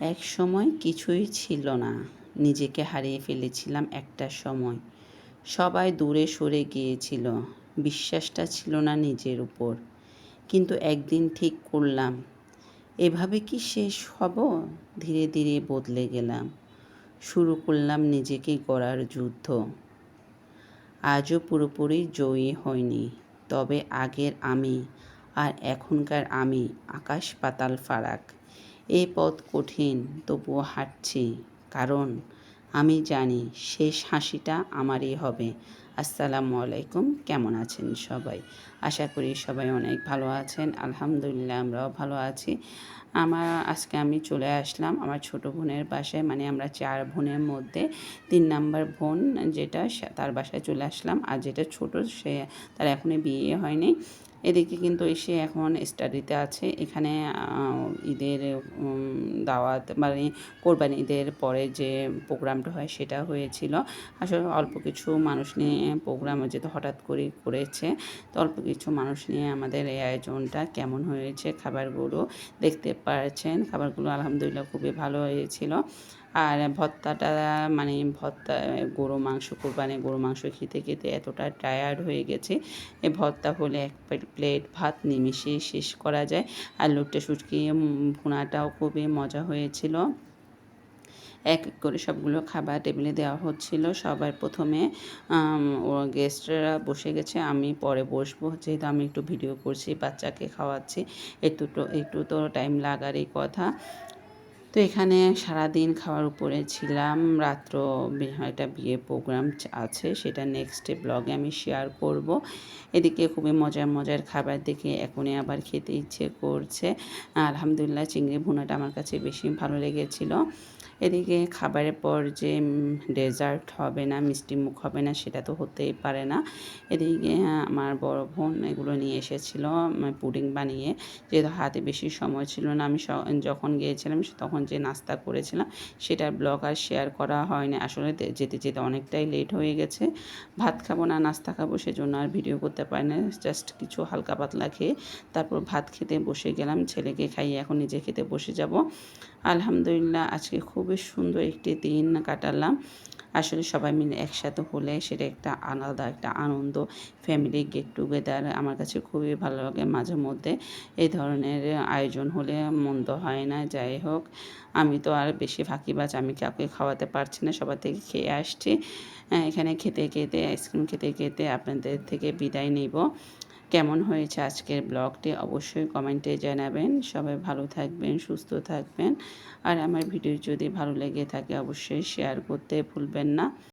এক সময় কিছুই ছিল না। নিজেকে হারিয়ে ফেলেছিলাম একটা সময়। সবাই দূরে সরে গিয়েছিল। বিশ্বাসটা ছিল না নিজের উপর। কিন্তু একদিন ঠিক করলাম। এভাবে কি শেষ হব? ধীরে ধীরে বদলে গেলাম। শুরু করলাম নিজেকে গড়ার যুদ্ধ। আজও পুরোপুরি জয়ী হয়নি তবে আগের আমি আর এখনকার আমি আকাশ পাতাল ফারাক। এই পথ কঠিন, তবুও হাঁটছি। কারণ আমি জানি শেষ হাসিটা আমারই হবে। আসসালামু আলাইকুম, কেমন আছেন সবাই? আশা করি সবাই অনেক ভালো আছেন। আলহামদুলিল্লাহ, আমরাও ভালো আছি। আমার আজকে আমি চলে আসলাম আমার ছোট বোনের বাসায় মানে আমরা চার বোনের মধ্যে। তিন নাম্বার বোন যেটা তার বাসায় চলে আসলাম। আর যেটা ছোট, সে, তার এখনই বিয়ে হয়নি। এদিকে কিন্তু এসে এখন স্টাডিতে আছে। এখানে ঈদের দাওয়াত মানে কোরবানি ঈদের পরে যে প্রোগ্রামটা হয় সেটা হয়েছিল। আসলে অল্প কিছু মানুষ নিয়ে প্রোগ্রাম যেহেতু হঠাৎ করে করেছে। তো অল্প কিছু মানুষ নিয়ে আমাদের এই আয়োজনটা কেমন হয়েছে, খাবারগুলো দেখতে পারছেন খাবারগুলো আলহামদুলিল্লাহ খুবই ভালো হয়েছিল। আর ভত্তাটা মানে ভত্তা গরু মাংস, কোরবানি গরু মাংস খেতে খেতে এতটা টায়ার্ড হয়ে গেছে। এ ভত্তা হলে এক প্লেট ভাত নিমিশে শেষ করা যায়। আর লুটে সুটকি ভুনাটাও খুবই মজা হয়েছিল। এক এক করে সবগুলো খাবার টেবিলে দেওয়া হচ্ছিল। সবার প্রথমে গেস্টরা বসে গেছে, আমি পরে বসবো। যেহেতু আমি একটু ভিডিও করছি, বাচ্চাকে খাওয়াচ্ছি একটু তো একটু তো টাইম লাগারই কথা। তো এখানে সারাদিন খাওয়ার উপরে ছিলাম। রাত্র একটা বিয়ে প্রোগ্রাম আছে, সেটা নেক্সট ব্লগে আমি শেয়ার করব। এদিকে খুবই মজার মজার খাবার দেখে এখনই আবার খেতে ইচ্ছে করছে। আলহামদুলিল্লাহ চিংড়ি ভুনাটা আমার কাছে বেশি ভালো লেগেছিলো। এদিকে খাবারের পর যে ডেজার্ট হবে না, মিষ্টি মুখ হবে না, সেটা তো হতেই পারে না। এদিকে আমার বড় বোন এগুলো নিয়ে এসেছিল পুডিং বানিয়ে। যেহেতু হাতে বেশি সময় ছিল না, আমি যখন গিয়েছিলাম, তখন যে নাস্তা করেছিলাম, সেটার ব্লগ আর শেয়ার করা হয়নি। আসলে যেতে যেতে অনেকটাই লেট হয়ে গেছে। ভাত খাব না, নাস্তা খাব সেজন্য আর ভিডিও করতে পারি না জাস্ট কিছু হালকা পাতলা খেয়ে তারপর ভাত খেতে বসে গেলাম। ছেলেকে খাইয়ে এখন নিজে খেতে বসে যাব। আলহামদুলিল্লাহ, আজকে খুবই সুন্দর একটি দিন কাটালাম। আসলে সবাই মিলে একসাথে হলে সেটা একটা আলাদা একটা আনন্দ ফ্যামিলি গেট টুগেদার আমার কাছে খুবই ভালো লাগে মাঝে মধ্যে। এই ধরনের আয়োজন হলে মন্দ হয় না, যাই হোক। আমি তো আর বেশি ফাঁকিবাজ, আমি কাউকে খাওয়াতে পারছি না, সবার থেকে খেয়ে আসছি। এখানে খেতে খেতে আইসক্রিম খেতে খেতে আপনাদের থেকে বিদায় নিব। কেমন হয়েছে আজকের ব্লগটি অবশ্যই কমেন্টে জানাবেন। সবাই ভালো থাকবেন, সুস্থ থাকবেন। আর আমার ভিডিও যদি ভালো লেগে থাকে, অবশ্যই শেয়ার করতে ভুলবেন না।